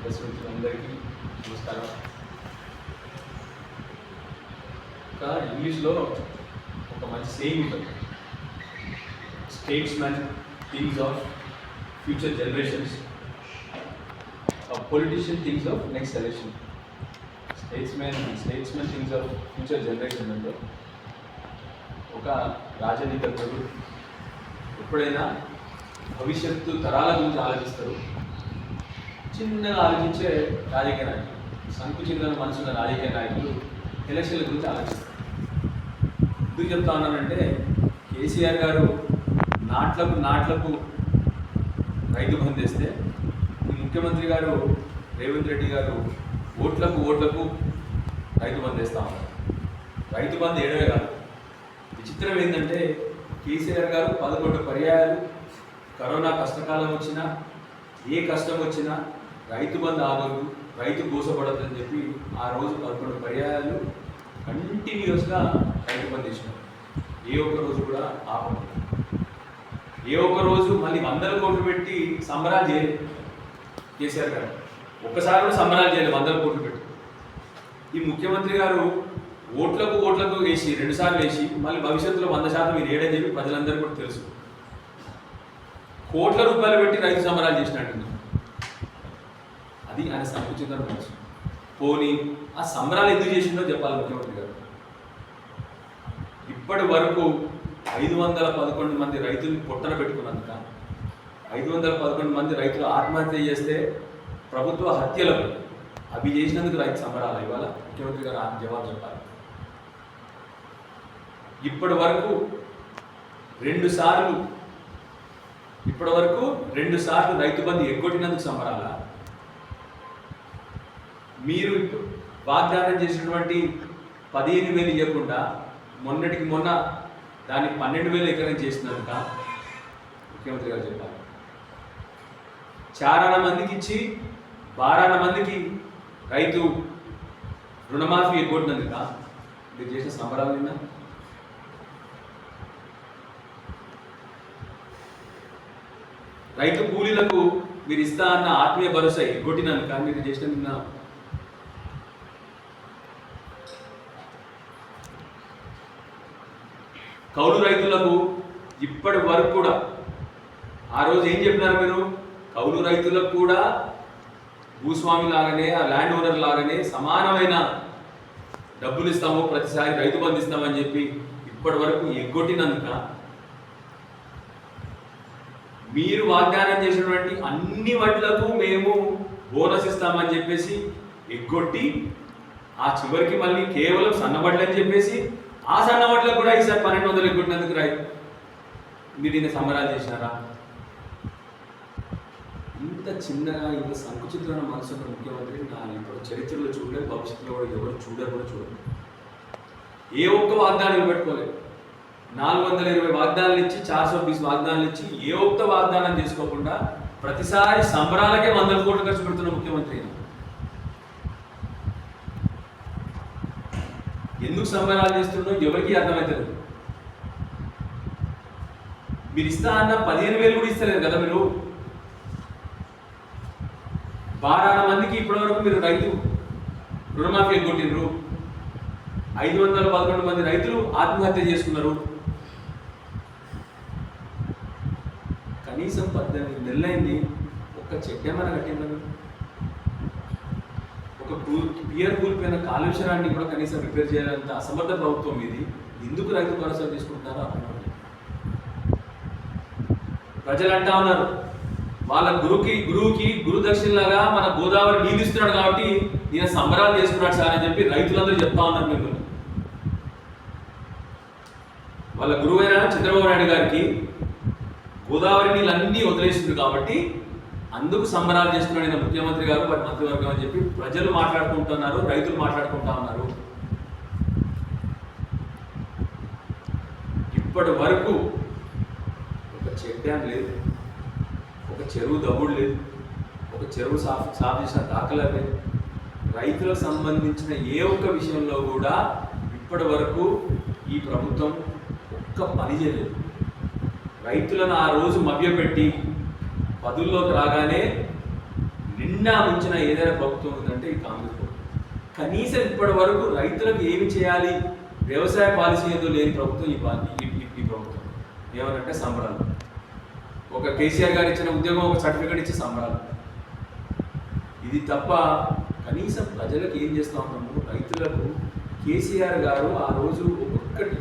Press అందరికీ నమస్కారం ఒక ఇంగ్లీష్లో ఒక మంచి సేమ్ ఉంటుంది. Statesman thinks of future generations politician thinks of next election statesman statesman thinks of future generation అంటే ఒక రాజనీతిజ్ఞుడు ఎప్పుడైనా భవిష్యత్తు తరాల గురించి ఆలోచిస్తారు చిన్నగా ఆలోచించే రాజకీయ నాయకులు సంకుచితమైన మనసున్న రాజకీయ నాయకులు ఎలక్షన్ల గురించి ఆలోచిస్తారు ఎందుకు చెప్తా ఉన్నానంటే కేసీఆర్ గారు నాట్లకు నాట్లకు రైతు బంధిస్తే ఈ ముఖ్యమంత్రి గారు రేవంత్ రెడ్డి గారు ఓట్లకు ఓట్లకు రైతు బంధు ఉన్నారు. రైతు బంధు ఏడవే కాదు. విచిత్రం ఏంటంటే కేసీఆర్ గారు పదకొండు పర్యాయాలు కరోనా కష్టకాలం వచ్చినా ఏ కష్టం వచ్చినా రైతు బంధు ఆగదు రైతు గోసపడద్దని చెప్పి ఆ రోజు పదకొండు పర్యాయాలు కంటిన్యూస్గా రైతు బంధు ఇచ్చినారు ఏ ఒక్క రోజు కూడా ఆపలేదు ఏ ఒక్క రోజు మళ్ళీ వందల కోట్లు పెట్టి సంబరాలు చేయలేదు కేసీఆర్ గారు. ఒక్కసారి కూడా సంబరాలు చేయలేదు వందల కోట్లు పెట్టి. ఈ ముఖ్యమంత్రి గారు ఓట్లకు ఓట్లకు వేసి రెండుసార్లు వేసి మళ్ళీ భవిష్యత్తులో వంద శాతం మీరు ఏడని చెప్పి ప్రజలందరూ కూడా తెలుసు. కోట్ల రూపాయలు పెట్టి రైతు సంబరాలు చేసినట్టు అది ఆయన సంకుచిత పోనీ ఆ సంబరాలు ఎందుకు చేసిందో చెప్పాలి ముఖ్యమంత్రి గారు. ఇప్పటి వరకు ఐదు వందల పదకొండు మంది రైతులు పొట్టన పెట్టుకున్నందుక ఐదు వందల పదకొండు మంది రైతులు ఆత్మహత్య చేస్తే ప్రభుత్వ హత్యలకు అవి చేసినందుకు రైతు సంబరాలు. ఇవాళ ముఖ్యమంత్రి గారు ఆ జవాబు చెప్పాలి. ఇప్పటి వరకు రెండు సార్లు ఇప్పటి వరకు రెండు సార్లు రైతు బంధు ఎగ్గొట్టినందుకు సంబరాల? మీరు వాగ్దానం చేసినటువంటి పదిహేను వేలు ఇవ్వకుండా మొన్నటికి మొన్న దాన్ని పన్నెండు వేల ఎకరం చేసినందుక ముఖ్యమంత్రి గారు చెప్పారు. చారాన మందికి ఇచ్చి బారాన మందికి రైతు రుణమాఫీ ఎగ్గొట్టినందుక మీరు చేసిన సంబరాలు నిన్న? రైతు కూలీలకు మీరు ఇస్తా అన్న ఆత్మీయ భరోసా ఎగ్గొట్టినందుక? మీరు చేసిన నిన్న కౌలు రైతులకు ఇప్పటి వరకు కూడా ఆ రోజు ఏం చెప్పినారు మీరు? కౌలు రైతులకు కూడా భూస్వామి లాగానే ఆ ల్యాండ్ ఓనర్ లాగానే సమానమైన డబ్బులు ఇస్తాము ప్రతిసారి రైతు బంధు ఇస్తామని చెప్పి ఇప్పటి వరకు ఎగ్గొట్టినందుక మీరు వాగ్దానం చేసినటువంటి అన్ని వడ్లకు మేము బోనస్ ఇస్తామని చెప్పేసి ఎగ్గొట్టి ఆ చివరికి మళ్ళీ కేవలం సన్నబడ్లు అని చెప్పేసి ఆ సన్నబడ్లకు కూడా ఈసారి పన్నెండు వందలు ఎగ్గొట్టినందుకు రాయి మీరు సంబరాలు చేసినారా? ఇంత చిన్నగా ఇంత సంకుచితమైన మనసున్న ముఖ్యమంత్రి నా ఇప్పుడు చరిత్రలో చూడలేదు భవిష్యత్తులో కూడా ఎవరు చూడరు కూడా చూడరు. ఏ ఒక్క వాగ్దానం పెట్టుకోలేదు నాలుగు వందల ఇరవై వాగ్దానాలు ఇచ్చి చార్ సో బీస్ వాగ్దానాలు ఇచ్చి ఏ ఒక్క వాగ్దానం చేసుకోకుండా ప్రతిసారి సంబరాలకే వందల కోట్లు ఖర్చు పెడుతున్న ముఖ్యమంత్రి ఎందుకు సంబరాలు చేస్తుండో ఎవరికి అర్థమవుతుంది మీరు ఇస్తా అన్న పదిహేను వేలు కూడా ఇస్తలేదు కదా మీరు? బారా మందికి ఇప్పటివరకు మీరు రైతు రుణమాఫీ కొట్టిండ్రు. ఐదు వందల పదకొండు మంది రైతులు ఆత్మహత్య చేసుకున్నారు. కనీసం పద్దెనిమిది నెలలైంది ఒక్క చెక్ ఏమైనా కట్టిందని ఒక కూల్ పియర్ కూలిపోయిన కాలుష్యాన్ని కూడా కనీసం రిపేర్ చేయాలంత అసమర్థ ప్రభుత్వం ఇది. ఎందుకు రైతు భరోసా తీసుకుంటారో అర్థం ప్రజలు అంటా ఉన్నారు వాళ్ళ గురుకి గురువుకి గురుదక్షిణలాగా మన గోదావరి నీళ్ళిస్తున్నాడు కాబట్టి నేను సంబరాలు చేసుకున్నాడు సార్ అని చెప్పి రైతులందరూ చెప్తా ఉన్నారు మిమ్మల్ని. వాళ్ళ గురువైన చంద్రబాబు నాయుడు గారికి గోదావరి నీళ్ళు అన్నీ వదిలేసింది కాబట్టి అందుకు సంబరాలు చేస్తున్నాడు ముఖ్యమంత్రి గారు వారి మంత్రివర్గం అని చెప్పి ప్రజలు మాట్లాడుకుంటున్నారు రైతులు మాట్లాడుకుంటా ఉన్నారు. ఇప్పటి వరకు ఒక చెక్ డ్యామ్ లేదు ఒక చెరువు దవ్వుడు లేదు ఒక చెరువు సాఫ్ సాఫ్ చేసిన దాఖలా లేదు. రైతులకు సంబంధించిన ఏ ఒక్క విషయంలో కూడా ఇప్పటి వరకు ఈ ప్రభుత్వం ఒక్క పని చేయలేదు. రైతులను ఆ రోజు మభ్యపెట్టి పదుల్లోకి రాగానే నిండా ఉంచిన ఏదైనా ప్రభుత్వం ఉందంటే ఈ కాంగ్రెస్ ప్రభుత్వం. కనీసం ఇప్పటి వరకు రైతులకు ఏమి చేయాలి? వ్యవసాయ పాలసీ ఏదో లేని ప్రభుత్వం ఈ ఈ ప్రభుత్వం. ఏమనంటే సంబరాలు. ఒక కేసీఆర్ గారు ఇచ్చిన ఉద్యోగం ఒక సర్టిఫికేట్ ఇచ్చి సంబరాలు. ఇది తప్ప కనీసం ప్రజలకు ఏం చేస్తా ఉన్నాము? రైతులకు కేసీఆర్ గారు ఆ రోజు ఒక్కొక్కటి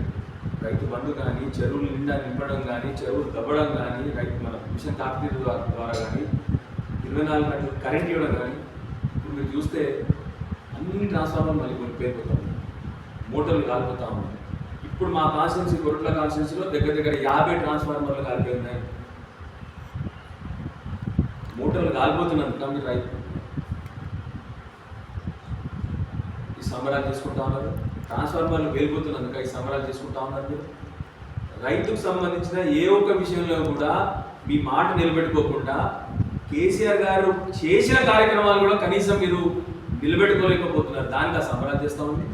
రైతు బంధు కానీ చెరువులు నిండా నింపడం కానీ చెరువులు దవ్వడం కానీ రైతు మన మిషన్ కాకతీయ ద్వారా కానీ ఇరవై నాలుగు గంటలు కరెంట్ ఇవ్వడం కానీ ఇప్పుడు మీరు చూస్తే అన్ని ట్రాన్స్ఫార్మర్ మళ్ళీ కొన్ని పేరుపోతా ఉన్నాయి. మోటార్లు కాలిపోతా ఉన్నాయి. ఇప్పుడు మా కాన్స్టిట్యున్సీ కొరట్ల కాన్స్టిట్యున్సీలో దగ్గర దగ్గర యాభై ట్రాన్స్ఫార్మర్లు కాలిపోయినాయి మోటార్లు కాలిపోతున్నందుక మీరు రైతు. ఈ సంబరాలు చేసుకుంటా ఉన్నారు. ట్రాన్స్ఫార్మర్లు వెళ్ళిపోతున్నందుక ఈ సంబరాలు చేసుకుంటా ఉన్నారు మీరు. రైతుకు సంబంధించిన ఏ ఒక్క విషయంలో కూడా మీ మాట నిలబెట్టుకోకుండా కేసీఆర్ గారు చేసిన కార్యక్రమాలు కూడా కనీసం మీరు నిలబెట్టుకోలేకపోతున్నారు. దానికి ఆ సంబరాలు చేస్తా ఉంది.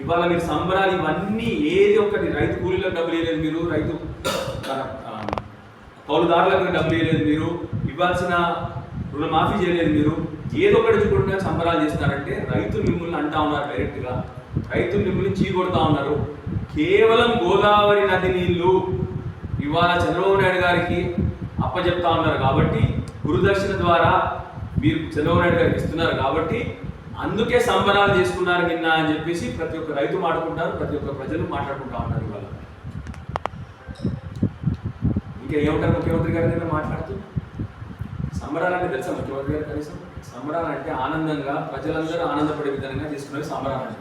ఇవాళ మీరు సంబరాలు ఇవన్నీ ఏది ఒకటి రైతు కూలీలకు డబ్బులు ఇవ్వలేదు మీరు రైతు ఆ, కౌలుదారులకు డబ్బులు ఇవ్వలేదు మీరు. ఇవ్వాల్సిన రుణమాఫీ చేయలేదు మీరు. ఏదో ఒకటి చూడకుండా సంబరాలు చేస్తున్నారంటే రైతులు మిమ్మల్ని అంటా ఉన్నారు డైరెక్ట్గా రైతులు మిమ్మల్ని చీకొడతా ఉన్నారు. కేవలం గోదావరి నది నీళ్ళు ఇవాళ చంద్రబాబు నాయుడు గారికి అప్పచెప్తా ఉన్నారు కాబట్టి గురుదక్షిణ ద్వారా మీరు చంద్రబాబు నాయుడు గారికి ఇస్తున్నారు కాబట్టి అందుకే సంబరాలు చేసుకున్నారు నిన్న అని చెప్పేసి ప్రతి ఒక్క రైతు మాట్లాడుకుంటారు ప్రతి ఒక్క ప్రజలు మాట్లాడుకుంటా ఉన్నారు ఇవాళ. ఇంకా ఏమంటారు ముఖ్యమంత్రి గారి మాట్లాడుతూ? సంబరాలు అంటే తెలుసా? ముఖ్యమంత్రి గారు కనీసం? సంబరాలు అంటే ఆనందంగా ప్రజలందరూ ఆనందపడే విధంగా తీసుకునేవి సంబరాలు అంటే